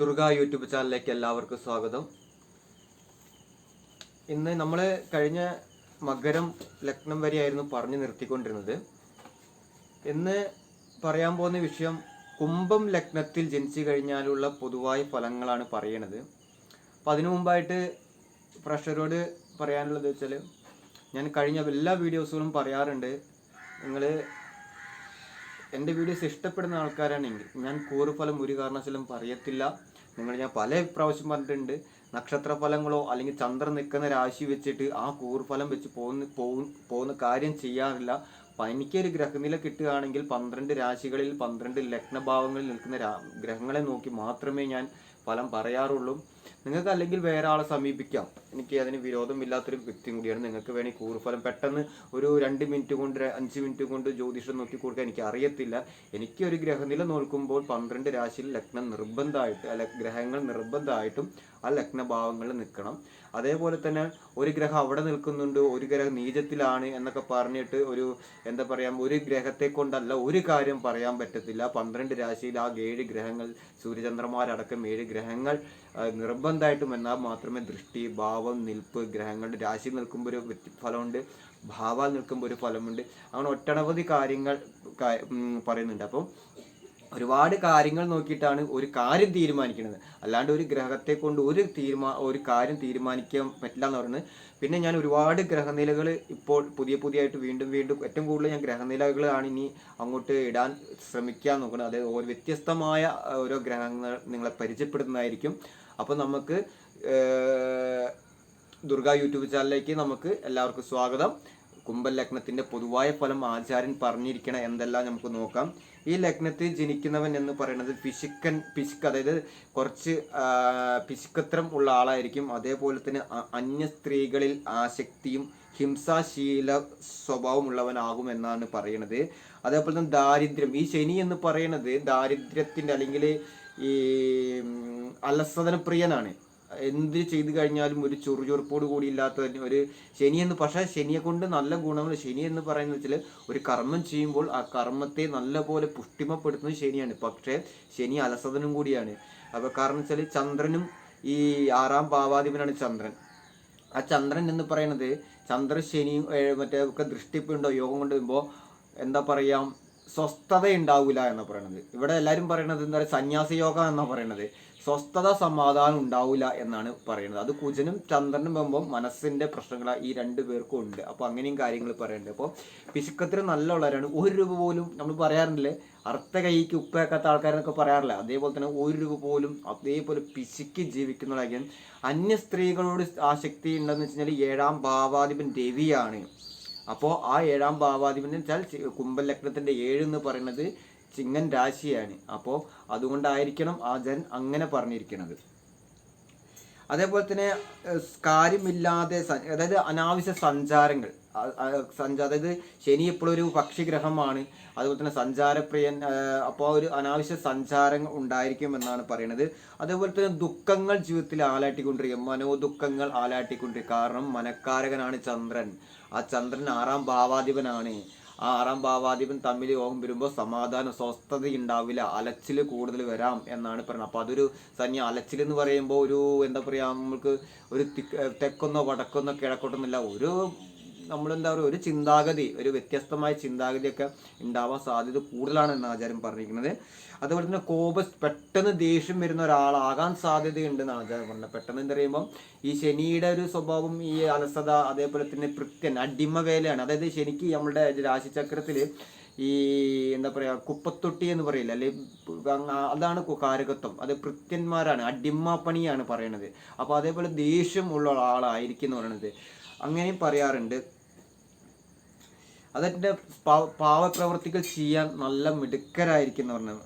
Durga YouTube ചാനലിലേക്ക് എല്ലാവർക്കും സ്വാഗതം. ഇന്ന് നമ്മൾ കഴിഞ്ഞ മകരം ലഗ്നം വരെയായിരുന്നു പറഞ്ഞു നിർത്തിക്കൊണ്ടിരുന്നത്. ഇന്ന് പറയാൻ പോകുന്ന വിഷയം കുംഭം ലഗ്നത്തിൽ ജനിച്ചു കഴിഞ്ഞാലുള്ള പൊതുവായ ഫലങ്ങളാണ് പറയണത്. അപ്പം അതിനു മുമ്പായിട്ട് പ്രഷറോട് പറയാനുള്ളത് വെച്ചാൽ ഞാൻ കഴിഞ്ഞ എല്ലാ വീഡിയോസുകളും പറയാറുണ്ട്. നിങ്ങൾ എന്റെ വീഡിയോസ് ഇഷ്ടപ്പെടുന്ന ആൾക്കാരാണെങ്കിൽ ഞാൻ കൂറുഫലം ഒരു കാരണവശാലും പറയത്തില്ല. നിങ്ങൾ ഞാൻ പല പ്രാവശ്യം പറഞ്ഞിട്ടുണ്ട് നക്ഷത്ര ഫലങ്ങളോ അല്ലെങ്കിൽ ചന്ദ്രൻ നിൽക്കുന്ന രാശി വെച്ചിട്ട് ആ കൂർഫലം വെച്ച് പോകുന്ന പോകുന്ന കാര്യം ചെയ്യാറില്ല. പനിക്കൊരു ഗ്രഹനില കിട്ടുകയാണെങ്കിൽ പന്ത്രണ്ട് രാശികളിൽ പന്ത്രണ്ട് ലഗ്നഭാവങ്ങളിൽ നിൽക്കുന്ന ഗ്രഹങ്ങളെ നോക്കി മാത്രമേ ഞാൻ ഫലം പറയാറുള്ളൂ. നിങ്ങൾക്ക് അല്ലെങ്കിൽ വേറെ ആളെ സമീപിക്കാം. എനിക്ക് അതിന് വിരോധമില്ലാത്തൊരു വ്യക്തിയും കൂടിയാണ് നിങ്ങൾക്ക് വേണമെങ്കിൽ കൂറുഫലം. പെട്ടെന്ന് ഒരു രണ്ട് മിനിറ്റ് കൊണ്ട് അഞ്ച് മിനിറ്റ് കൊണ്ട് ജ്യോതിഷം നോക്കി കൊടുക്കാൻ എനിക്ക് അറിയത്തില്ല എനിക്ക് ഒരു ഗ്രഹനില നോക്കുമ്പോൾ പന്ത്രണ്ട് രാശിയിൽ ലഗ്നം നിർബന്ധമായിട്ട് അല്ല ഗ്രഹങ്ങൾ നിർബന്ധമായിട്ടും ആ ലഗ്നഭാവങ്ങളിൽ നിൽക്കണം. അതേപോലെ തന്നെ ഒരു ഗ്രഹം അവിടെ നിൽക്കുന്നുണ്ട് ഒരു ഗ്രഹം നീചത്തിലാണ് എന്നൊക്കെ പറഞ്ഞിട്ട് ഒരു എന്താ പറയാ ഒരു ഗ്രഹത്തെ കൊണ്ടല്ല ഒരു കാര്യം പറയാൻ പറ്റത്തില്ല. പന്ത്രണ്ട് രാശിയിൽ ആ ഏഴ് ഗ്രഹങ്ങൾ സൂര്യചന്ദ്രന്മാരടക്കം ഏഴ് ഗ്രഹങ്ങൾ ആ, നിർബന്ധമായിട്ടും എന്നാൽ മാത്രമേ ദൃഷ്ടി ഭാവം നിൽപ്പ് ഗ്രഹങ്ങളുടെ രാശി നിൽക്കുമ്പോൾ ഒരു ഫലമുണ്ട് ഭാവാൽ നിൽക്കുമ്പോൾ ഒരു ഫലമുണ്ട്. അങ്ങനെ ഒട്ടനവധി കാര്യങ്ങൾ പറയുന്നുണ്ട്. അപ്പം ഒരുപാട് കാര്യങ്ങൾ നോക്കിയിട്ടാണ് ഒരു കാര്യം തീരുമാനിക്കുന്നത്. അല്ലാണ്ട് ഒരു ഗ്രഹത്തെ കൊണ്ട് ഒരു തീരുമാ ഒരു കാര്യം തീരുമാനിക്കാൻ പറ്റില്ല എന്ന് പറയുന്നത്. പിന്നെ ഞാൻ ഒരുപാട് ഗ്രഹനിലകൾ ഇപ്പോൾ പുതിയ പുതിയതായിട്ട് വീണ്ടും വീണ്ടും ഏറ്റവും കൂടുതൽ ഞാൻ ഗ്രഹനിലകളാണ് ഇനി അങ്ങോട്ട് ഇടാൻ ശ്രമിക്കാൻ നോക്കുന്നത്. അതായത് ഓരോ വ്യത്യസ്തമായ ഓരോ ഗ്രഹങ്ങൾ നിങ്ങളെ പരിചയപ്പെടുന്നതായിരിക്കും. അപ്പോൾ നമുക്ക് ദുർഗ യൂട്യൂബ് ചാനലിലേക്ക് നമുക്ക് എല്ലാവർക്കും സ്വാഗതം. കുംഭ ലഗ്നത്തിന്റെ പൊതുവായ ഫലം ആചാര്യൻ പറഞ്ഞിരിക്കണ എന്തെല്ലാം നമുക്ക് നോക്കാം. ഈ ലഗ്നത്തിൽ ജനിക്കുന്നവൻ എന്ന് പറയുന്നത് പിശുക്കൻ പിശുക്ക് അതായത് കുറച്ച് പിശുക്കത്രം ഉള്ള ആളായിരിക്കും. അതേപോലെ തന്നെ അന്യ സ്ത്രീകളിൽ ആസക്തിയും ഹിംസാശീല സ്വഭാവമുള്ളവനാകും എന്നാണ് പറയുന്നത് അതേപോലെ തന്നെ ദാരിദ്ര്യം. ഈ ശനി എന്ന് പറയുന്നത് ദാരിദ്ര്യത്തിന്റെ അല്ലെങ്കിൽ ഈ അലസതന പ്രിയനാണ് എന്ത് ചെയ്തു കഴിഞ്ഞാലും ഒരു ചുറുചുറുപ്പോട് കൂടി ഇല്ലാത്ത ഒരു ശനി എന്ന് പക്ഷേ ശനിയെ കൊണ്ട് നല്ല ഗുണങ്ങൾ ശനി എന്ന് പറയുന്നത് വെച്ചാൽ ഒരു കർമ്മം ചെയ്യുമ്പോൾ ആ കർമ്മത്തെ നല്ലപോലെ പുഷ്ടിമപ്പെടുത്തുന്നത് ശനിയാണ്. പക്ഷേ ശനി അലസതനും കൂടിയാണ്. അപ്പോൾ കാരണം വെച്ചാൽ ചന്ദ്രനും ഈ ആറാം ഭാവാധിപനാണ് ചന്ദ്രൻ. ആ ചന്ദ്രൻ എന്ന് പറയുന്നത് ചന്ദ്ര ശനിയും മറ്റേ ഒക്കെ ദൃഷ്ടിപ്പുണ്ടോ യോഗം കൊണ്ട് വരുമ്പോൾ എന്താ പറയാ? സ്വസ്ഥത ഉണ്ടാവില്ല എന്ന് പറയണത്. ഇവിടെ എല്ലാവരും പറയണത് എന്താ പറയുക? സന്യാസ യോഗ എന്നാ പറയണത്. സ്വസ്ഥത സമാധാനം ഉണ്ടാവില്ല എന്നാണ് പറയുന്നത് അത് കുജനും ചന്ദ്രനും പോകുമ്പോൾ മനസ്സിന്റെ പ്രശ്നങ്ങൾ ഈ രണ്ടു പേർക്കും ഉണ്ട്. അപ്പോൾ അങ്ങനെയും കാര്യങ്ങൾ പറയുന്നുണ്ട് അപ്പോൾ പിശുക്കത്തിന് നല്ല ഉള്ളവരാണ് ഒരു രൂപ പോലും നമ്മൾ പറയാറില്ലേ? അർത്ഥ കൈക്ക് ഉപ്പേക്കാത്ത ആൾക്കാരെന്നൊക്കെ പറയാറില്ല? അതേപോലെ തന്നെ ഒരു രൂപ പോലും അതേപോലെ പിശുക്കി ജീവിക്കുന്നതായിരിക്കും അന്യ സ്ത്രീകളോട് ആ ശക്തി ഉണ്ടെന്ന് വെച്ച് കഴിഞ്ഞാൽ ഏഴാം ഭാവാധിപൻ രവിയാണ് അപ്പോൾ ആ ഏഴാം ഭാവാധിപൻ വെച്ചാൽ കുംഭലഗ്നത്തിന്റെ ഏഴ് എന്ന് പറയുന്നത് ചിങ്ങൻ രാശിയാണ്. അപ്പോൾ അതുകൊണ്ടായിരിക്കണം ആ ജൻ അങ്ങനെ പറഞ്ഞിരിക്കുന്നത് അതേപോലെ തന്നെ കാര്യമില്ലാതെ അതായത് അനാവശ്യ സഞ്ചാരങ്ങൾ. ആ- ആ സഞ്ചാ അതായത് ശനി എപ്പോഴും ഒരു പക്ഷിഗ്രഹമാണ്. അതുപോലെ തന്നെ സഞ്ചാരപ്രിയൻ അപ്പോൾ ഒരു അനാവശ്യ സഞ്ചാരങ്ങൾ ഉണ്ടായിരിക്കും എന്നാണ് പറയുന്നത് അതേപോലെ തന്നെ ദുഃഖങ്ങൾ ജീവിതത്തിൽ ആലാട്ടിക്കൊണ്ടിരിക്കും. മനോദുഃഖങ്ങൾ ആലാട്ടിക്കൊണ്ടിരിക്കും. കാരണം മനക്കാരകനാണ് ചന്ദ്രൻ. ആ ചന്ദ്രൻ ആറാം ഭാവാധിപനാണ്. ആ ആറാം ഭാവാധിപൻ തമ്മിൽ യോഗം വരുമ്പോൾ സമാധാനം സ്വസ്ഥത ഉണ്ടാവില്ല. അലച്ചിൽ കൂടുതൽ വരാം എന്നാണ് പറയുന്നത്. അപ്പോൾ അതൊരു സന്യ അലച്ചിൽ എന്ന് പറയുമ്പോൾ ഒരു എന്താ പറയുക നമുക്ക് ഒരു തിക്ക് തെക്കൊന്നോ വടക്കൊന്നോ കിഴക്കോട്ടൊന്നുമില്ല. ഒരു നമ്മളെന്താ പറയുക ഒരു ചിന്താഗതി ഒരു വ്യത്യസ്തമായ ചിന്താഗതിയൊക്കെ ഉണ്ടാവാൻ സാധ്യത കൂടുതലാണ് എന്ന് ആചാര്യം പറഞ്ഞിരിക്കുന്നത്. അതുപോലെ തന്നെ കോപ പെട്ടെന്ന് ദേഷ്യം വരുന്ന ഒരാളാകാൻ സാധ്യതയുണ്ട് എന്നാണ് ആചാര്യം പറഞ്ഞത്. പെട്ടെന്ന് എന്താ പറയുമ്പോൾ ഈ ശനിയുടെ ഒരു സ്വഭാവം ഈ അലസത അതേപോലെ തന്നെ പൃത്യൻ അടിമവേലയാണ്. അതായത് ശനിക്ക് നമ്മുടെ രാശിചക്രത്തിൽ ഈ എന്താ പറയുക കുപ്പത്തൊട്ടി എന്ന് പറയില്ല അല്ലെ അതാണ് കാരകത്വം. അത് കൃത്യന്മാരാണ് അടിമപ്പണിയാണ് പറയണത്. അപ്പൊ അതേപോലെ ദേഷ്യം ഉള്ള ആളായിരിക്കും എന്ന് പറയണത്. അങ്ങനെയും പറയാറുണ്ട്. അതിന്റെ പാവപ്രവർത്തികൾ ചെയ്യാൻ നല്ല മിടുക്കരായിരിക്കും എന്ന് പറഞ്ഞു.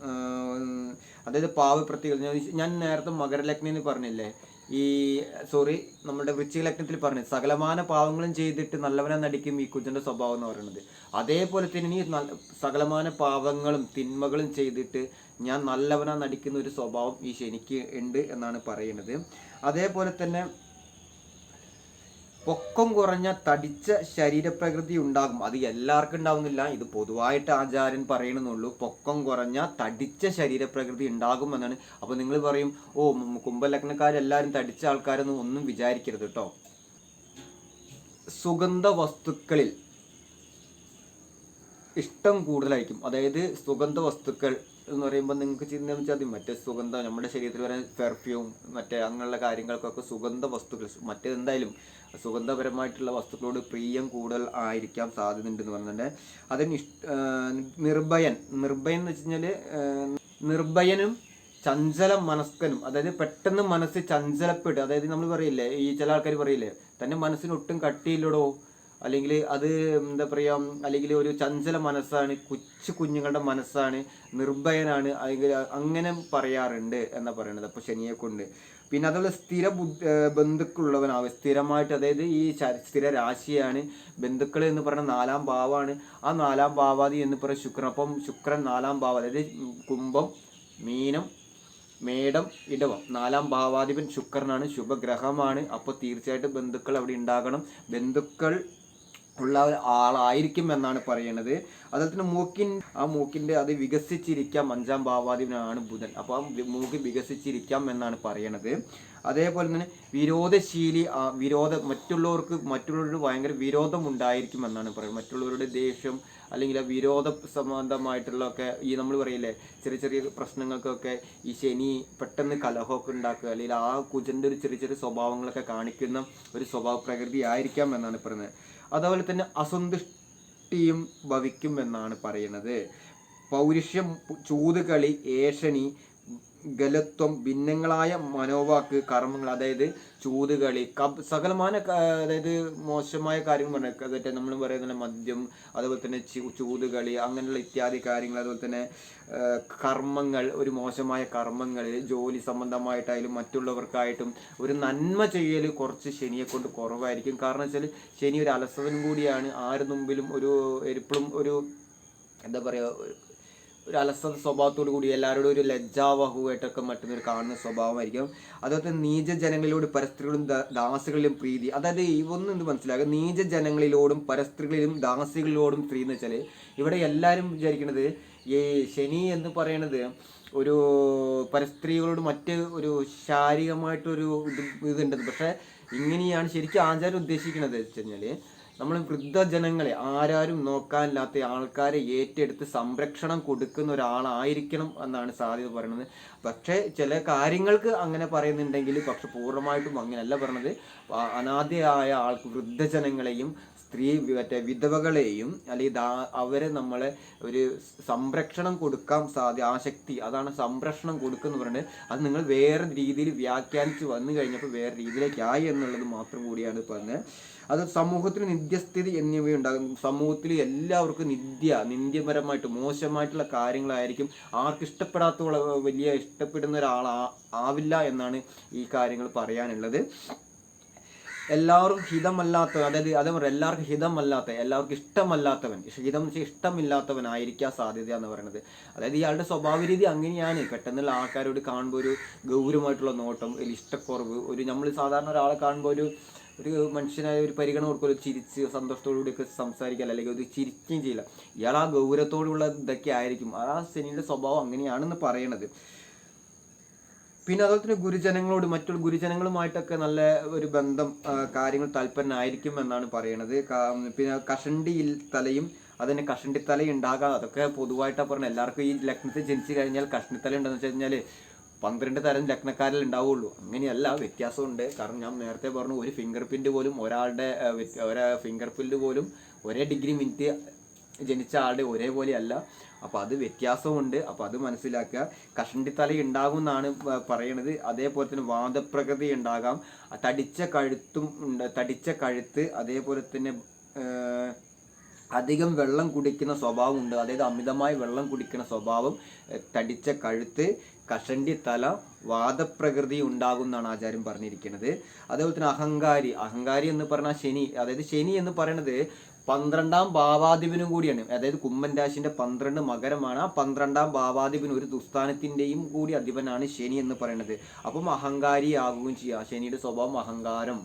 അതായത് പാവപ്രവർത്തികൾ. ഞാൻ- നേരത്തെ മകരലഗ്നം എന്ന് പറഞ്ഞില്ലേ? ഈ സോറി നമ്മുടെ വൃശ്ചിക ലഗ്നത്തിൽ പറഞ്ഞു സകലമാന പാവങ്ങളും ചെയ്തിട്ട് നല്ലവനെ നടിക്കും ഈ കുജന്റെ സ്വഭാവം എന്ന് പറയുന്നത്. അതേപോലെ തന്നെ ഈ സകലമാന പാവങ്ങളും തിന്മകളും ചെയ്തിട്ട് ഞാൻ നല്ലവനാ നടിക്കുന്ന ഒരു സ്വഭാവം ഈ ശനിക്ക് ഉണ്ട് എന്നാണ് പറയുന്നത്. അതേപോലെ തന്നെ പൊക്കം കുറഞ്ഞ തടിച്ച ശരീരപ്രകൃതി ഉണ്ടാകും. അത് എല്ലാവർക്കും ഉണ്ടാവുന്നില്ല. ഇത് പൊതുവായിട്ട് ആചാര്യൻ പറയണമെന്നുള്ളൂ പൊക്കം കുറഞ്ഞ തടിച്ച ശരീരപ്രകൃതി ഉണ്ടാകും എന്നാണ്. അപ്പോൾ നിങ്ങൾ പറയും ഓ കുംഭലഗ്നക്കാരെല്ലാവരും തടിച്ച ആൾക്കാരൊന്നും ഒന്നും വിചാരിക്കരുത് കേട്ടോ സുഗന്ധ വസ്തുക്കളിൽ ഇഷ്ടം കൂടുതലായിരിക്കും. അതായത് സുഗന്ധ വസ്തുക്കൾ എന്ന് പറയുമ്പോൾ നിങ്ങൾക്ക് ചിന്തിച്ചാൽ മതി. മറ്റേ സുഗന്ധം നമ്മുടെ ശരീരത്തിൽ വരാൻ പെർഫ്യൂം മറ്റേ അങ്ങനെയുള്ള കാര്യങ്ങൾക്കൊക്കെ സുഗന്ധ വസ്തുക്കൾ മറ്റേ എന്തായാലും സുഗന്ധപരമായിട്ടുള്ള വസ്തുക്കളോട് പ്രിയം കൂടുതൽ ആയിരിക്കാൻ സാധ്യതയുണ്ടെന്ന് പറഞ്ഞിട്ടുണ്ട് അതിന് നിർഭയൻ. നിർഭയൻ എന്ന് വെച്ച് കഴിഞ്ഞാൽ നിർഭയനും ചഞ്ചല മനസ്കനും അതായത് പെട്ടെന്ന് മനസ്സ് ചഞ്ചലപ്പെട്ട് അതായത് നമ്മൾ പറയില്ലേ ഈ ചില ആൾക്കാർ പറയില്ലേ തന്റെ മനസ്സിന് ഒട്ടും കട്ടിയില്ലടോ അല്ലെങ്കിൽ അത് എന്താ പറയുക അല്ലെങ്കിൽ ഒരു ചഞ്ചല മനസ്സാണ് കൊച്ചു കുഞ്ഞുങ്ങളുടെ മനസ്സാണ് നിർഭയനാണ് അല്ലെങ്കിൽ അങ്ങനെ പറയാറുണ്ട് എന്നാ പറയണത്. അപ്പൊ ശനിയെ കൊണ്ട്. പിന്നെ അതുപോലെ സ്ഥിര ബുദ്ധ ബന്ധുക്കളുള്ളവനാവും സ്ഥിരമായിട്ട് അതായത് ഈ സ്ഥിര രാശിയാണ് ബന്ധുക്കൾ എന്ന് പറയുന്ന നാലാം ഭാവമാണ്. ആ നാലാം ഭാവാദി എന്ന് പറയുന്ന ശുക്രൻ. അപ്പം ശുക്രൻ നാലാം ഭാവം അതായത് കുംഭം മീനം മേടം ഇടവം. നാലാം ഭാവാധിപൻ ശുക്രനാണ് ശുഭഗ്രഹമാണ്. അപ്പോൾ തീർച്ചയായിട്ടും ബന്ധുക്കൾ അവിടെ ഉണ്ടാകണം. ബന്ധുക്കൾ ഉള്ള ആളായിരിക്കും എന്നാണ് പറയുന്നത് അതുപോലെ തന്നെ മൂക്കിൻ ആ മൂക്കിന്റെ അത് വികസിച്ചിരിക്കാം. അഞ്ചാം ഭാവാധിപനാണ് ബുധൻ. അപ്പോൾ ആ മൂക്ക് വികസിച്ചിരിക്കാം എന്നാണ് പറയുന്നത് അതേപോലെ തന്നെ വിരോധശീലി വിരോധ മറ്റുള്ളവർക്ക് മറ്റുള്ളവരോട് ഭയങ്കര വിരോധം ഉണ്ടായിരിക്കും എന്നാണ് പറയുന്നത്. മറ്റുള്ളവരുടെ ദേഷ്യം അല്ലെങ്കിൽ ആ വിരോധ സംബന്ധമായിട്ടുള്ളതൊക്കെ ഈ നമ്മൾ പറയില്ലേ ചെറിയ ചെറിയ പ്രശ്നങ്ങൾക്കൊക്കെ ഈ ശനി പെട്ടെന്ന് കലഹമൊക്കെ ഉണ്ടാക്കുക അല്ലെങ്കിൽ ആ കുജന്റെ ഒരു ചെറിയ ചെറിയ സ്വഭാവങ്ങളൊക്കെ കാണിക്കുന്ന ഒരു സ്വഭാവ പ്രകൃതി ആയിരിക്കാം എന്നാണ് പറയുന്നത്. അതുപോലെ തന്നെ അസന്തുഷ്ടിയും ഭവിക്കും എന്നാണ് പറയുന്നത്. പൗരുഷ്യം ചൂതുകളി ഏഷണി ഗലത്വം ഭിന്നങ്ങളായ മനോവാക്ക് കർമ്മങ്ങൾ അതായത് ചൂതുകളി കബ് സകലമാന അതായത് മോശമായ കാര്യങ്ങൾ പറഞ്ഞിട്ട് നമ്മൾ പറയുന്ന മദ്യം അതുപോലെ തന്നെ ചൂതുകളി അങ്ങനെയുള്ള ഇത്യാദി കാര്യങ്ങൾ അതുപോലെ തന്നെ കർമ്മങ്ങൾ ഒരു മോശമായ കർമ്മങ്ങൾ ജോലി സംബന്ധമായിട്ടായാലും മറ്റുള്ളവർക്കായിട്ടും ഒരു നന്മ ചെയ്യൽ കുറച്ച് ശനിയെ കൊണ്ട് കുറവായിരിക്കും. കാരണം വെച്ചാൽ ശനി ഒരു അലസവൻ കൂടിയാണ്. ആര് മുമ്പിലും ഒരു എരിപ്പളും ഒരു എന്താ പറയുക ഒരു അലസത സ്വഭാവത്തോടു കൂടി എല്ലാവരോടും ഒരു ലജ്ജാവഹുവായിട്ടൊക്കെ മറ്റൊന്നൊരു കാണുന്ന സ്വഭാവമായിരിക്കും. അതുപോലെ തന്നെ നീചജനങ്ങളിലോട് പരസ്ത്രീകളും ദാസികളിലും പ്രീതി. അതായത് ഇവൊന്നും ഇത് മനസ്സിലാക്കുക. നീചജനങ്ങളിലോടും പരസ്ത്രീകളിലും ദാസികളിലോടും പ്രീതി എന്ന് വെച്ചാൽ ഇവിടെ എല്ലാവരും വിചാരിക്കുന്നത് ഈ ശനി എന്ന് പറയണത് ഒരു പരസ്ത്രീകളോട് മറ്റ് ഒരു ശാരീരികമായിട്ടൊരു ഇത് ഇതുണ്ടെന്ന്. പക്ഷേ ഇങ്ങനെയാണ് ശരിക്കും ആചാരം ഉദ്ദേശിക്കുന്നത് വെച്ച് കഴിഞ്ഞാൽ നമ്മൾ വൃദ്ധജനങ്ങളെ ആരാരും നോക്കാനില്ലാത്ത ആൾക്കാരെ ഏറ്റെടുത്ത് സംരക്ഷണം കൊടുക്കുന്ന ഒരാളായിരിക്കണം എന്നാണ് സാധ്യത പറയുന്നത്. പക്ഷേ ചില കാര്യങ്ങൾക്ക് അങ്ങനെ പറയുന്നുണ്ടെങ്കിൽ പക്ഷെ പൂർണമായിട്ടും അങ്ങനെയല്ല പറയുന്നത്. അനാഥയായ ആൾക്ക് വൃദ്ധജനങ്ങളെയും സ്ത്രീ മറ്റേ വിധവകളെയും അല്ലെങ്കിൽ അവരെ നമ്മളെ ഒരു സംരക്ഷണം കൊടുക്കാൻ സാധ്യ ആസക്തി അതാണ് സംരക്ഷണം കൊടുക്കുന്നു പറഞ്ഞത് അത് നിങ്ങൾ വേറെ രീതിയിൽ വ്യാഖ്യാനിച്ച് വന്നു കഴിഞ്ഞപ്പോൾ വേറെ രീതിയിലേക്കായി എന്നുള്ളത് മാത്രം കൂടിയാണ് പറഞ്ഞത്. അത് സമൂഹത്തിൽ നിത്യസ്ഥിതി എന്നിവയുണ്ടാകും. സമൂഹത്തിൽ എല്ലാവർക്കും നിത്യ നിന്ദ്യപരമായിട്ട് മോശമായിട്ടുള്ള കാര്യങ്ങളായിരിക്കും. ആർക്ക് ഇഷ്ടപ്പെടാത്ത വലിയ ഇഷ്ടപ്പെടുന്ന ഒരാൾ ആവില്ല എന്നാണ് ഈ കാര്യങ്ങൾ പറയാനുള്ളത്. എല്ലാവർക്കും ഹിതമല്ലാത്ത അതായത് അതേ പറയുക എല്ലാവർക്കും ഹിതമല്ലാത്ത എല്ലാവർക്കും ഇഷ്ടമല്ലാത്തവൻ ഹിതം വെച്ചാൽ ഇഷ്ടമില്ലാത്തവനായിരിക്കാൻ സാധ്യത എന്ന് പറയുന്നത് അതായത് ഇയാളുടെ സ്വഭാവ രീതി അങ്ങനെയാണ്. പെട്ടെന്നുള്ള ആൾക്കാരോട് കാണുമ്പോൾ ഒരു ഗൗരവമായിട്ടുള്ള നോട്ടം ഒരു ഇഷ്ടക്കുറവ് ഒരു നമ്മൾ സാധാരണ ഒരാളെ കാണുമ്പോൾ ഒരു ഒരു മനുഷ്യനായ ഒരു പരിഗണന കൊടുക്കുമല്ലോ ചിരിച്ച് സന്തോഷത്തോടുകൂടിയൊക്കെ സംസാരിക്കാൻ അല്ലെങ്കിൽ ഒരു ചിരിക്കുകയും ചെയ്യില്ല ഇയാൾ ആ ഗൗരവത്തോടുള്ള ഇതൊക്കെ ആയിരിക്കും. ആ ശനിയുടെ സ്വഭാവം അങ്ങനെയാണെന്ന് പറയണത്. പിന്നെ അതുപോലെ തന്നെ ഗുരുജനങ്ങളോട് മറ്റുള്ള ഗുരുജനങ്ങളുമായിട്ടൊക്കെ നല്ല ഒരു ബന്ധം കാര്യങ്ങൾ താല്പര്യനായിരിക്കും എന്നാണ് പറയണത്. പിന്നെ കഷണ്ടി തലയും അതിന് കഷണ്ടിത്തല ഉണ്ടാകാം. അതൊക്കെ പൊതുവായിട്ടാണ് പറഞ്ഞത്. എല്ലാവർക്കും ഈ ലഗ്നത്തിൽ ജനിച്ചു കഴിഞ്ഞാൽ കഷണ്ടിത്തല ഉണ്ടെന്ന് വെച്ച് കഴിഞ്ഞാൽ പന്ത്രണ്ട് തരം ലഗ്നക്കാരിൽ ഉണ്ടാവുള്ളൂ. അങ്ങനെയല്ല വ്യത്യാസമുണ്ട്. കാരണം ഞാൻ നേരത്തെ പറഞ്ഞു ഒരു ഫിംഗർ പ്രിന്റ് പോലും ഒരാളുടെ ഒരു ഫിംഗർ പ്രിന്റ് പോലും ഒരേ ഡിഗ്രി മിനിറ്റ് ജനിച്ച ആളുടെ ഒരേപോലെ അല്ല അപ്പൊ അത് വ്യത്യാസമുണ്ട്. അപ്പൊ അത് മനസ്സിലാക്കുക. കഷണ്ടിത്തല ഉണ്ടാകും എന്നാണ് പറയണത്. അതേപോലെ തന്നെ വാദപ്രകൃതി ഉണ്ടാകാം. തടിച്ച കഴുത്തും തടിച്ച കഴുത്ത് അതേപോലെ തന്നെ അധികം വെള്ളം കുടിക്കുന്ന സ്വഭാവം ഉണ്ട്. അതായത് അമിതമായി വെള്ളം കുടിക്കുന്ന സ്വഭാവം തടിച്ച കഴുത്ത് കഷണ്ടി തല വാദപ്രകൃതി ഉണ്ടാകും എന്നാണ് ആചാര്യം പറഞ്ഞിരിക്കുന്നത്. അതേപോലെ തന്നെ അഹങ്കാരി. അഹങ്കാരി എന്ന് പറഞ്ഞാൽ ശനി. അതായത് ശനി എന്ന് പറയുന്നത് പന്ത്രണ്ടാം ഭാവാധിപനും കൂടിയാണ്. അതായത് കുമ്മൻ രാശിന്റെ പന്ത്രണ്ട് മകരമാണ്. ആ പന്ത്രണ്ടാം ഭാവാധിപൻ ഒരു ദുസ്ഥാനത്തിന്റെയും കൂടി അധിപനാണ് ശനി എന്ന് പറയുന്നത്. അപ്പം അഹങ്കാരി ആകുകയും ചെയ്യുക ശനിയുടെ സ്വഭാവം അഹങ്കാരം.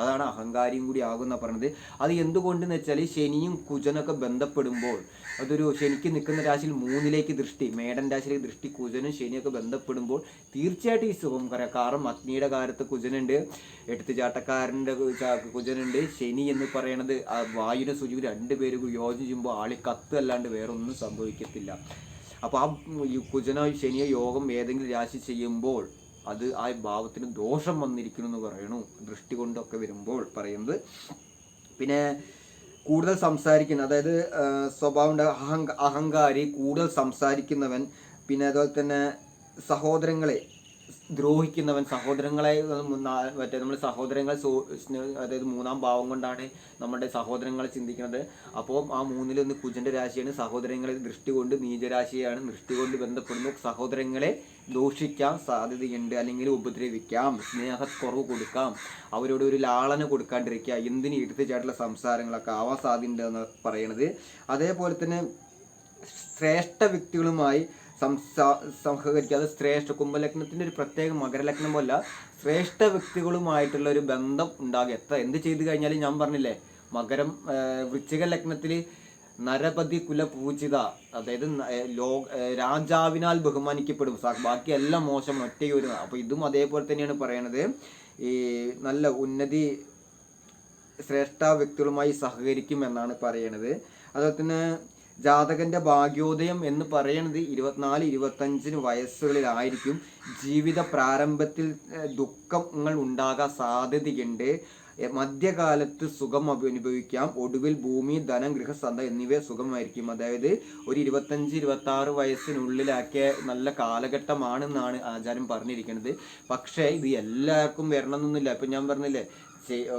അതാണ് അഹങ്കാരിയും കൂടി ആകുന്ന പറഞ്ഞത്. അത് എന്തുകൊണ്ടെന്ന് വെച്ചാൽ ശനിയും കുജനൊക്കെ ബന്ധപ്പെടുമ്പോൾ അതൊരു ശനിക്ക് നിൽക്കുന്ന രാശിയിൽ മൂന്നിലേക്ക് ദൃഷ്ടി മേടൻ രാശിയിലേക്ക് ദൃഷ്ടി കുജനും ശനിയൊക്കെ ബന്ധപ്പെടുമ്പോൾ തീർച്ചയായിട്ടും ഈ സുഖം പറയാം. കാരണം അഗ്നിയുടെ കാലത്ത് കുജനുണ്ട് എടുത്തുചാട്ടക്കാരന്റെ കുജനുണ്ട് ശനി എന്ന് പറയണത് ആ വായുവിനെ സൂചിപ്പിച്ച് രണ്ട് യോജന ചെയ്യുമ്പോൾ ആളി കത്ത് അല്ലാണ്ട് വേറൊന്നും സംഭവിക്കത്തില്ല. അപ്പോൾ ആ കുജനോ ശനിയോ യോഗം ഏതെങ്കിലും രാശി ചെയ്യുമ്പോൾ അത് ആ ഭാവത്തിന് ദോഷം വന്നിരിക്കുന്നു എന്ന് പറയണു. ദൃഷ്ടി കൊണ്ടൊക്കെ വരുമ്പോൾ പറയുന്നത്. പിന്നെ കൂടുതൽ സംസാരിക്കുന്ന അതായത് സ്വഭാവം അഹങ്ക അഹങ്കാരി കൂടുതൽ സംസാരിക്കുന്നവൻ പിന്നെ അതുപോലെ തന്നെ സഹോദരങ്ങളെ ദ്രോഹിക്കുന്നവൻ സഹോദരങ്ങളെ മറ്റേ നമ്മൾ സഹോദരങ്ങൾ അതായത് മൂന്നാം ഭാവം കൊണ്ടാണ് നമ്മുടെ സഹോദരങ്ങളെ ചിന്തിക്കുന്നത്. അപ്പോൾ ആ മൂന്നിലൊന്ന് കുജന്റെ രാശിയാണ് സഹോദരങ്ങളെ ദൃഷ്ടി കൊണ്ട് നീചരാശിയാണ് ദൃഷ്ടി കൊണ്ട് ബന്ധപ്പെടുന്നു. സഹോദരങ്ങളെ ദോഷിക്കാൻ സാധ്യതയുണ്ട് അല്ലെങ്കിൽ ഉപദ്രവിക്കാം സ്നേഹക്കുറവ് കൊടുക്കാം അവരോട് ഒരു ലാളന കൊടുക്കാണ്ടിരിക്കുക എന്തിന് എടുത്തുചാട്ടുള്ള സംസാരങ്ങളൊക്കെ ആവാൻ സാധ്യതയുണ്ട് എന്ന് പറയണത്. അതേപോലെ തന്നെ ശ്രേഷ്ഠ വ്യക്തികളുമായി സംസാ ശ്രേഷ്ഠ കുംഭലഗ്നത്തിന്റെ ഒരു പ്രത്യേക മകരലഗ്നം പോലെ ശ്രേഷ്ഠ വ്യക്തികളുമായിട്ടുള്ള ഒരു ബന്ധം ഉണ്ടാകുക എത്ര എന്ത് ചെയ്തു കഴിഞ്ഞാലും ഞാൻ പറഞ്ഞില്ലേ മകരം വൃശ്ചിക ലഗ്നത്തിൽ നരപതി കുലപൂജിത അതായത് ലോ രാജാവിനാൽ ബഹുമാനിക്കപ്പെടും. ബാക്കിയെല്ലാം മോശം ഒറ്റയ്ക്ക് ഒരു അപ്പോൾ ഇതും അതേപോലെ തന്നെയാണ് പറയണത്. ഈ നല്ല ഉന്നതി ശ്രേഷ്ഠ വ്യക്തികളുമായി സഹകരിക്കും എന്നാണ് പറയണത്. അതുപോലെ തന്നെ ജാതകന്റെ ഭാഗ്യോദയം എന്ന് പറയുന്നത് ഇരുപത്തിനാല് ഇരുപത്തഞ്ചിന് വയസ്സുകളിലായിരിക്കും. ജീവിത പ്രാരംഭത്തിൽ ദുഃഖങ്ങൾ ഉണ്ടാകാൻ സാധ്യതയുണ്ട്. മധ്യകാലത്ത് സുഖം അനുഭവിക്കാം. ഒടുവിൽ ഭൂമി ധനം ഗൃഹസന്ധ എന്നിവ സുഖമായിരിക്കും. അതായത് ഒരു ഇരുപത്തഞ്ച് ഇരുപത്തി ആറ് വയസ്സിനുള്ളിലാക്കിയ നല്ല കാലഘട്ടമാണെന്നാണ് ആചാരം പറഞ്ഞിരിക്കുന്നത്. പക്ഷേ ഇത് എല്ലാവർക്കും വരണമെന്നൊന്നുമില്ല. ഇപ്പം ഞാൻ പറഞ്ഞില്ലേ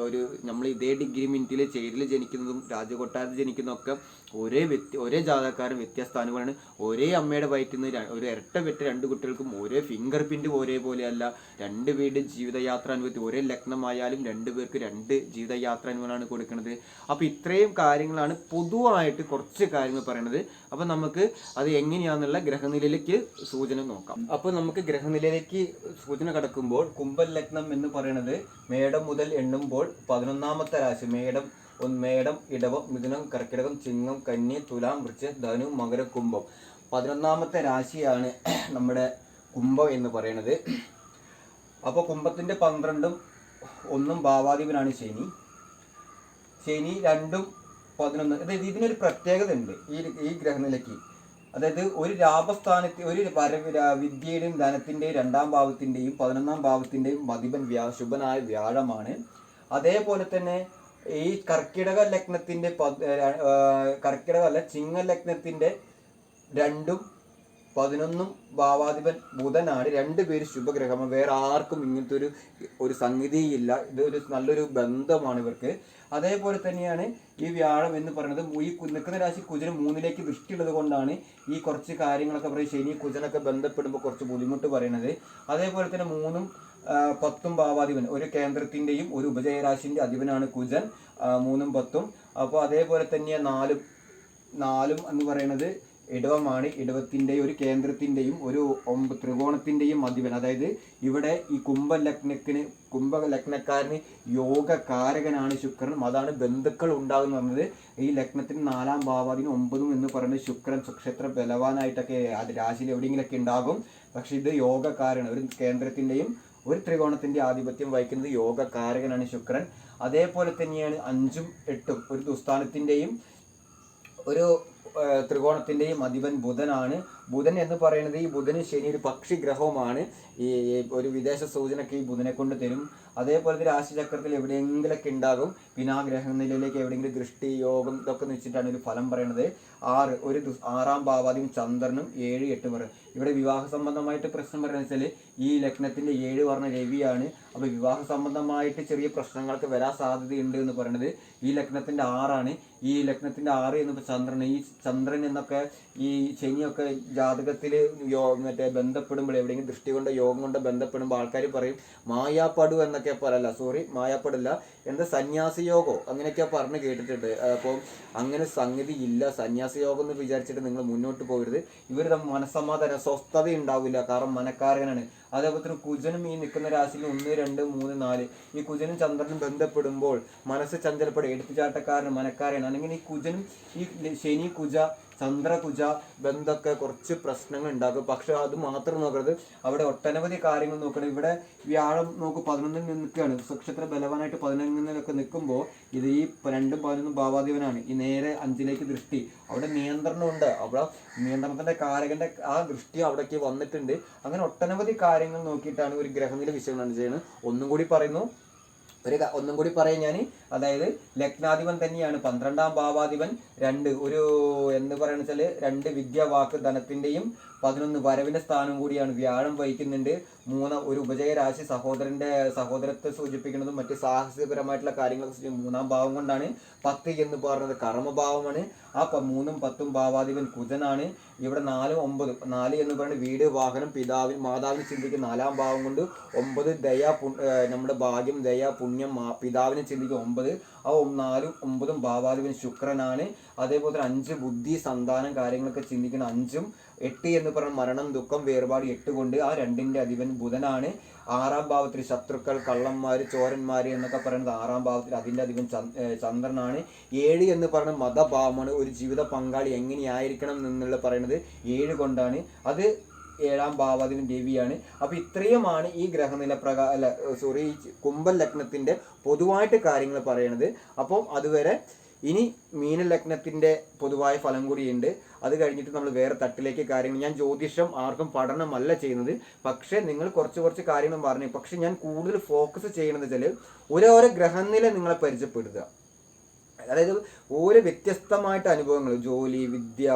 ഒരു നമ്മൾ ഇതേ ഡിഗ്രി മിനിറ്റിൽ ചേരിൽ ജനിക്കുന്നതും രാജകൊട്ടാരത്തിൽ ജനിക്കുന്നതൊക്കെ ഒരേ വ്യക്തി ഒരേ ജാതക്കാരും വ്യത്യസ്ത അനുഭവമാണ് ഒരേ അമ്മയുടെ വയറ്റിൽ നിന്ന് ഒരു ഇരട്ട വെറ്റ രണ്ട് കുട്ടികൾക്കും ഒരേ ഫിംഗർ പ്രിന്റ് ഒരേ പോലെയല്ല രണ്ട് വീട് ജീവിതയാത്ര അനുഭവത്തിൽ ഒരേ ലഗ്നമായാലും രണ്ട് പേർക്ക് രണ്ട് ജീവിതയാത്ര അനുഭവമാണ് കൊടുക്കുന്നത്. അപ്പോൾ ഇത്രയും കാര്യങ്ങളാണ് പൊതുവായിട്ട് കുറച്ച് കാര്യങ്ങൾ പറയുന്നത് അപ്പോൾ നമുക്ക് അത് എങ്ങനെയാണെന്നുള്ള ഗ്രഹനിലയിലേക്ക് സൂചന നോക്കാം. അപ്പോൾ നമുക്ക് ഗ്രഹനിലയിലേക്ക് സൂചന കടക്കുമ്പോൾ കുംഭൽ ലഗ്നം എന്ന് പറയുന്നത് മേടം മുതൽ എണ്ണുമ്പോൾ പതിനൊന്നാമത്തെ രാശി മേടം ഒന്ന് മേടം ഇടവം മിഥുനം കർക്കിടകം ചിങ്ങം കന്നി തുലാം വൃച്ച ധനു മകര കുംഭം പതിനൊന്നാമത്തെ രാശിയാണ് നമ്മുടെ കുംഭം എന്ന് പറയുന്നത്. അപ്പോൾ കുംഭത്തിന്റെ പന്ത്രണ്ടും ഒന്നും ഭാവാധിപനാണ് ശനി. ശനി രണ്ടും പതിനൊന്ന് അതായത് ഇതിനൊരു പ്രത്യേകത ഉണ്ട് ഈ ഈ ഗ്രഹനിലയ്ക്ക്. അതായത് ഒരു രാപസ്ഥാനത്ത് ഒരു വരവ് രാ- വിദ്യയുടെയും ധനത്തിന്റെയും രണ്ടാം ഭാവത്തിന്റെയും പതിനൊന്നാം ഭാവത്തിന്റെയും മതിപൻ വ്യാ ശുഭനായ വ്യാഴമാണ്. അതേപോലെ തന്നെ ഈ കർക്കിടക ലഗ്നത്തിന്റെ കർക്കിടക അല്ല ചിങ്ങ ലഗ്നത്തിന്റെ രണ്ടും പതിനൊന്നും ഭാവാധിപൻ ബുധനാണ്. രണ്ടുപേര് ശുഭഗ്രഹമാണ് വേറെ ആർക്കും ഇങ്ങനത്തെ ഒരു ഒരു സംഗതിയില്ല. ഇതൊരു നല്ലൊരു ബന്ധമാണ് ഇവർക്ക്. അതേപോലെ തന്നെയാണ് ഈ വ്യാഴം എന്ന് പറയുന്നത് ഈ നിൽക്കുന്ന രാശി കുജന് മൂന്നിലേക്ക് ദൃഷ്ടിയുള്ളത് കൊണ്ടാണ് ഈ കുറച്ച് കാര്യങ്ങളൊക്കെ പറയും ശനി കുജനൊക്കെ ബന്ധപ്പെടുമ്പോൾ കുറച്ച് ബുദ്ധിമുട്ട് പറയുന്നത്. അതേപോലെ തന്നെ മൂന്നും പത്തും ഭാവാധിപൻ. ഒരു കേന്ദ്രത്തിന്റെയും ഒരു ഉപജയരാശിന്റെ അധിപനാണ് കുജൻ മൂന്നും പത്തും. അപ്പോൾ അതേപോലെ തന്നെ നാലും നാലും എന്ന് പറയുന്നത് ഇടവമാണ്. ഇടവത്തിന്റെയും ഒരു കേന്ദ്രത്തിന്റെയും ഒരു ഒമ്പ ത്രികോണത്തിന്റെയും അധിപൻ. അതായത് ഇവിടെ ഈ കുംഭ കുംഭലഗ്നക്കാരന് കുംഭ ലഗ്നക്കാരന് യോഗകാരകനാണ് ശുക്രൻ. അതാണ് ബന്ധുക്കൾ ഉണ്ടാകുന്ന പറഞ്ഞത്. ഈ ലഗ്നത്തിന് നാലാം ഭാവാദിന് ഒമ്പതും എന്ന് പറയുന്നത് ശുക്രൻ സുക്ഷേത്ര ബലവാനായിട്ടൊക്കെ അത് രാശിയിൽ എവിടെയെങ്കിലൊക്കെ ഉണ്ടാകും. പക്ഷെ ഇത് യോഗകാരനാണ് ഒരു കേന്ദ്രത്തിന്റെയും ഒരു ത്രികോണത്തിന്റെ ആധിപത്യം വഹിക്കുന്നത് യോഗകാരകനാണ് ശുക്രൻ. അതേപോലെ തന്നെയാണ് അഞ്ചും എട്ടും. ഒരു ദുസ്ഥാനത്തിന്റെയും ഒരു ത്രികോണത്തിന്റെയും അധിപൻ ബുധനാണ്. ബുധൻ എന്ന് പറയുന്നത് ഈ ബുധന് ശനി ഒരു പക്ഷി ഗ്രഹവുമാണ് ഈ ഒരു വിദേശ സൂചനയൊക്കെ ഈ ബുധനെ കൊണ്ട് തരും. അതേപോലെ തന്നെ രാശിചക്രത്തിൽ എവിടെയെങ്കിലൊക്കെ ഉണ്ടാകും. പിന്നെ ആ ഗ്രഹനിലയിലേക്ക് എവിടെയെങ്കിലും ദൃഷ്ടി യോഗം ഇതൊക്കെ വെച്ചിട്ടാണ് ഒരു ഫലം പറയുന്നത് ആറ് ഒരു ആറാം ഭാവാധിപൻ ചന്ദ്രനും ഏഴ് എട്ട് പറയും ഇവിടെ വിവാഹ സംബന്ധമായിട്ട് പ്രശ്നം പറയുന്നത് വെച്ചാൽ ഈ ലഗ്നത്തിന്റെ ഏഴ് പറഞ്ഞ രവിയാണ്. അപ്പോൾ വിവാഹ സംബന്ധമായിട്ട് ചെറിയ പ്രശ്നങ്ങൾക്ക് വരാൻ സാധ്യതയുണ്ട് എന്ന് പറയുന്നത് ഈ ലഗ്നത്തിന്റെ ആറാണ്. ഈ ലഗ്നത്തിന്റെ ആറ് എന്ന് ചന്ദ്രൻ ഈ ചന്ദ്രൻ എന്നൊക്കെ ഈ ശനിയൊക്കെ ജാതകത്തിൽ മറ്റേ ബന്ധപ്പെടുമ്പോൾ എവിടെയെങ്കിലും ദൃഷ്ടി കൊണ്ടോ യോഗം കൊണ്ടോ ബന്ധപ്പെടുമ്പോൾ ആൾക്കാർ പറയും മായാപ്പടു എന്നൊക്കെ പറയല്ല സോറി മായാപ്പടില്ല എന്താ സന്യാസി യോഗോ? അങ്ങനെയൊക്കെ പറഞ്ഞ് കേട്ടിട്ടുണ്ട്. അപ്പോൾ അങ്ങനെ സംഗതി ഇല്ല സന്യാസി യോഗം എന്ന് വിചാരിച്ചിട്ട് നിങ്ങൾ മുന്നോട്ട് പോകരുത്. ഇവർ മനസ്സമാധാനം സ്വസ്ഥത ഉണ്ടാവില്ല കാരണം മനക്കാരനാണ്. അതേപോലെ തന്നെ കുജനും ഈ നിൽക്കുന്ന രാശിയിൽ ഒന്ന് രണ്ട് മൂന്ന് നാല്. ഈ കുജനും ചന്ദ്രനും ബന്ധപ്പെടുമ്പോൾ മനസ്സ് ചഞ്ചലപ്പെടും. എടുത്തുചാട്ടക്കാരൻ മനക്കാരൻ അല്ലെങ്കിൽ ഈ കുജനും ഈ ശനി കുജ ചന്ദ്രകുജ ബന്ധമൊക്കെ കുറച്ച് പ്രശ്നങ്ങൾ ഉണ്ടാക്കും. പക്ഷെ അത് മാത്രം നോക്കരുത്. അവിടെ ഒട്ടനവധി കാര്യങ്ങൾ നോക്കണം. ഇവിടെ വ്യാഴം നോക്ക് പതിനൊന്നിൽ നിൽക്കുകയാണ്. നക്ഷത്ര ബലവാനായിട്ട് പതിനൊന്നിലൊക്കെ നിൽക്കുമ്പോൾ ഇത് ഈ രണ്ടും പതിനൊന്നും ഭാവാധിപനാണ് ഈ നേരെ അഞ്ചിലേക്ക് ദൃഷ്ടി. അവിടെ നിയന്ത്രണമുണ്ട്. അവിടെ നിയന്ത്രണത്തിന്റെ കാരകന്റെ ആ ദൃഷ്ടി അവിടേക്ക് വന്നിട്ടുണ്ട്. അങ്ങനെ ഒട്ടനവധി കാര്യങ്ങൾ നോക്കിയിട്ടാണ് ഒരു ഗ്രഹനില വിശകലനം ചെയ്യുന്നത്. ഒന്നും കൂടി പറയുന്നു. ഒരു ഒന്നും കൂടി പറയാൻ ഞാൻ അതായത് ലഗ്നാധിപൻ തന്നെയാണ്. പന്ത്രണ്ടാം ഭാവാധിപൻ രണ്ട് ഒരു എന്ന് പറയുന്ന വെച്ചാൽ രണ്ട് വിദ്യ വാക്ക് ധനത്തിന്റെയും പതിനൊന്ന് വരവിന്റെ സ്ഥാനം കൂടിയാണ്. വ്യാഴം വഹിക്കുന്നുണ്ട്. മൂന്ന് ഒരു ഉപജയ രാശി സഹോദരന്റെ സഹോദരത്തെ സൂചിപ്പിക്കുന്നതും മറ്റ് സാഹസികപരമായിട്ടുള്ള കാര്യങ്ങളൊക്കെ മൂന്നാം ഭാവം കൊണ്ടാണ്. പത്ത് എന്ന് പറയുന്നത് കർമ്മഭാവമാണ്. ആ മൂന്നും പത്തും ഭാവാധിപൻ കുജനാണ്. ഇവിടെ നാലും ഒമ്പത്. നാല് എന്ന് പറയുന്നത് വീട് വാഹനം പിതാവിൻ മാതാവിന് ചിന്തിക്കും നാലാം ഭാവം കൊണ്ട് ഒമ്പത് ദയ നമ്മുടെ ഭാഗ്യം ദയ പുണ്യം പിതാവിനെ ചിന്തിക്കും ഒമ്പത് ആ ഒ- നാലും ഒമ്പതും ഭാവാധിപൻ ശുക്രനാണ്. അതേപോലെ തന്നെ അഞ്ച് ബുദ്ധി സന്താനം കാര്യങ്ങളൊക്കെ ചിന്തിക്കുന്ന അഞ്ചും എട്ട് എന്ന് പറഞ്ഞ മരണം ദുഃഖം വേർപാട് എട്ട് കൊണ്ട് ആ രണ്ടിന്റെ അധിപൻ ബുധനാണ്. ആറാം ഭാവത്തിൽ ശത്രുക്കൾ കള്ളന്മാർ ചോരന്മാർ എന്നൊക്കെ പറയുന്നത് ആറാം ഭാവത്തിൽ അതിന്റെ അധികം ചന്ദ്രനാണ്. ഏഴ് എന്ന് പറയുന്ന മതഭാവമാണ് ഒരു ജീവിത പങ്കാളി എങ്ങനെയായിരിക്കണം എന്നുള്ള പറയുന്നത് ഏഴ് കൊണ്ടാണ്. അത് ഏഴാം ഭാവാധിപൻ ദേവിയാണ്. അപ്പോൾ ഇത്രയുമാണ് ഈ ഗ്രഹനില പ്രകാ അല്ല സോറി കുംഭൻ ലഗ്നത്തിന്റെ പൊതുവായിട്ട് കാര്യങ്ങൾ പറയണത്. അപ്പോൾ അതുവരെ ഇനി മീന ലഗ്നത്തിന്റെ പൊതുവായ ഫലം കൂടിയുണ്ട്. അത് കഴിഞ്ഞിട്ട് നമ്മൾ വേറെ തട്ടിലേക്ക് കാര്യങ്ങൾ ഞാൻ ജ്യോതിഷം ആർക്കും പഠനമല്ല ചെയ്യുന്നത്. പക്ഷേ നിങ്ങൾ കുറച്ച് കുറച്ച് കാര്യങ്ങൾ പറഞ്ഞു. പക്ഷേ ഞാൻ കൂടുതൽ ഫോക്കസ് ചെയ്യണമെന്ന് വെച്ചാൽ ഓരോരോ ഗ്രഹനില നിങ്ങളെ പരിചയപ്പെടുത്തുക. അതായത് ഓരോ വ്യത്യസ്തമായിട്ട് അനുഭവങ്ങൾ ജോലി വിദ്യ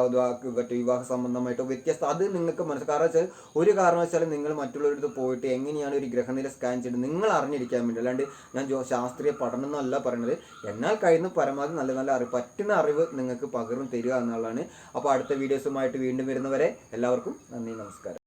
മറ്റേ വിവാഹ സംബന്ധമായിട്ടോ വ്യത്യസ്ത അത് നിങ്ങൾക്ക് മനസ്സിൽ കാരണം വെച്ചാൽ ഒരു കാരണവശാലും നിങ്ങൾ മറ്റുള്ളവരുടെ പോയിട്ട് എങ്ങനെയാണ് ഒരു ഗ്രഹനില സ്കാൻ ചെയ്ത് നിങ്ങൾ അറിഞ്ഞിരിക്കാൻ വേണ്ടി. അല്ലാണ്ട് ഞാൻ ശാസ്ത്രീയ പഠനം എന്നല്ല പറയുന്നത് എന്നാൽ കഴിയുന്ന പരമാവധി നല്ല നല്ല അറിവ് പറ്റുന്ന അറിവ് നിങ്ങൾക്ക് പകർന്നു തരിക എന്നുള്ളതാണ്. അപ്പോൾ അടുത്ത വീഡിയോസുമായിട്ട് വീണ്ടും വരുന്നവരെ എല്ലാവർക്കും നന്ദി നമസ്കാരം.